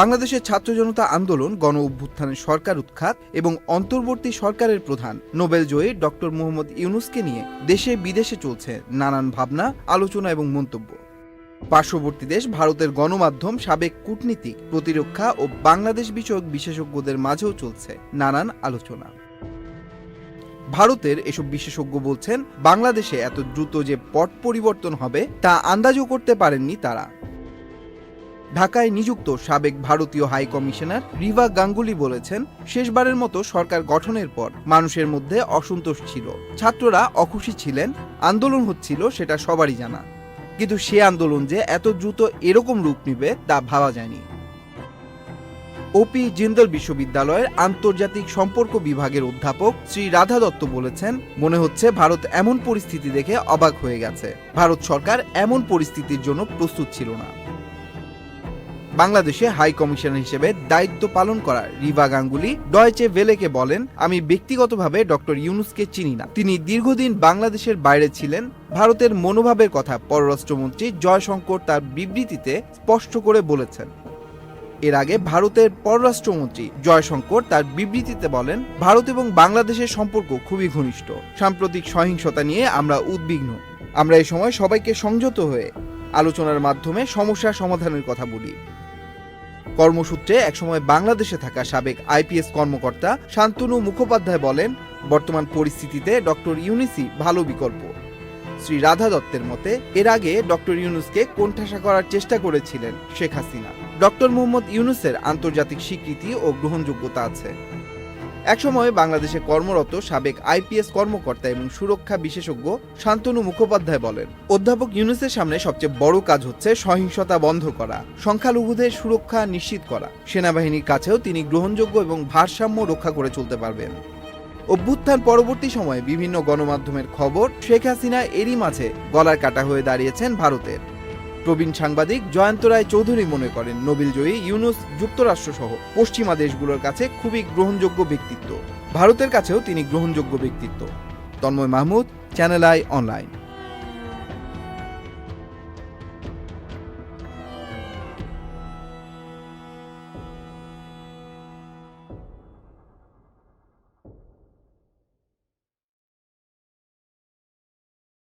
বাংলাদেশের ছাত্র জনতা আন্দোলন, গণ অভ্যুত্থানের সরকার উৎখাত এবং অন্তর্বর্তী সরকারের প্রধান নোবেল জয়ী ডক্টর মোহাম্মদ ইউনুসকে নিয়ে দেশে বিদেশে চলছে নানান ভাবনা, আলোচনা এবং মন্তব্য। পার্শ্ববর্তী দেশ ভারতের গণমাধ্যম, সাবেক কূটনীতিক, প্রতিরক্ষা ও বাংলাদেশ বিষয়ক বিশেষজ্ঞদের মাঝেও চলছে নানান আলোচনা। ভারতের এসব বিশেষজ্ঞ বলছেন, বাংলাদেশে এত দ্রুত যে পট পরিবর্তন হবে তা আন্দাজও করতে পারেননি তারা। ঢাকায় নিযুক্ত সাবেক ভারতীয় হাই কমিশনার রিভা গাঙ্গুলি বলেছেন, শেষবারের মতো সরকার গঠনের পর মানুষের মধ্যে অসন্তোষ ছিল। ছাত্ররা অখুশি ছিলেন, আন্দোলন হচ্ছিল সেটা সবারই জানা। কিন্তু সে আন্দোলন যে এত দ্রুত এরকম রূপ নেবে তা ভাবা যায়নি। ওপি জিন্দল বিশ্ববিদ্যালয়ের আন্তর্জাতিক সম্পর্ক বিভাগের অধ্যাপক শ্রী রাধা দত্ত বলেছেন, মনে হচ্ছে ভারত এমন পরিস্থিতি দেখে অবাক হয়ে গেছে। ভারত সরকার এমন পরিস্থিতির জন্য প্রস্তুত ছিল না। বাংলাদেশে হাই কমিশনার হিসেবে দায়িত্ব পালন করা রিভা গাঙ্গুলি ডয়চে ভেলেকে বলেন, আমি ব্যক্তিগতভাবে ডক্টর ইউনুসকে চিনি না। তিনি দীর্ঘদিন বাংলাদেশের বাইরে ছিলেন। ভারতের মনোভাবের কথা পররাষ্ট্রমন্ত্রী জয়শঙ্কর তার বিবৃতিতে স্পষ্ট করে বলেছেন। এর আগে ভারতের পররাষ্ট্রমন্ত্রী জয়শঙ্কর তার বিবৃতিতে বলেন, ভারত এবং বাংলাদেশের সম্পর্ক খুবই ঘনিষ্ঠ। সাম্প্রতিক সহিংসতা নিয়ে আমরা উদ্বিগ্ন। আমরা এই সময় সবাইকে সংযত হয়ে আলোচনার মাধ্যমে সমস্যা সমাধানের কথা বলি। কর্মসূত্রে একসময় বাংলাদেশে থাকা সাবেক আইপিএস কর্মকর্তা শান্তনু মুখোপাধ্যায় বলেন, বর্তমান পরিস্থিতিতে ডক্টর ইউনিসি ভালো বিকল্প। শ্রী রাধা দত্তের মতে, এর আগে ডক্টর ইউনুসকে কোণঠাসা করার চেষ্টা করেছিলেন শেখ হাসিনা। ডক্টর মোহাম্মদ ইউনুসের আন্তর্জাতিক স্বীকৃতি ও গ্রহণযোগ্যতা আছে। একসময় বাংলাদেশে কর্মরত সাবেক আইপিএস কর্মকর্তা এবং সুরক্ষা বিশেষজ্ঞ শান্তনু মুখোপাধ্যায় বলেন, অধ্যাপক ইউনুসের সামনে সবচেয়ে বড় কাজ হচ্ছে সহিংসতা বন্ধ করা, সংখ্যালঘুদের সুরক্ষা নিশ্চিত করা। সেনাবাহিনীর কাছেও তিনি গ্রহণযোগ্য এবং ভারসাম্য রক্ষা করে চলতে পারবেন। অভ্যুত্থান পরবর্তী সময়ে বিভিন্ন গণমাধ্যমের খবর শেখ হাসিনা এরই মাঝে গলার কাটা হয়ে দাঁড়িয়েছেন ভারতের। প্রবীণ সাংবাদিক জয়ন্ত রায় চৌধুরী মনে করেন, নোবেলজয়ী ইউনুস যুক্তরাষ্ট্র সহ পশ্চিমা দেশগুলোর কাছে খুবই গ্রহণযোগ্য ব্যক্তিত্ব। ভারতের কাছেও তিনি গ্রহণযোগ্য ব্যক্তিত্ব। Tanmoy Mahmud, channel I online.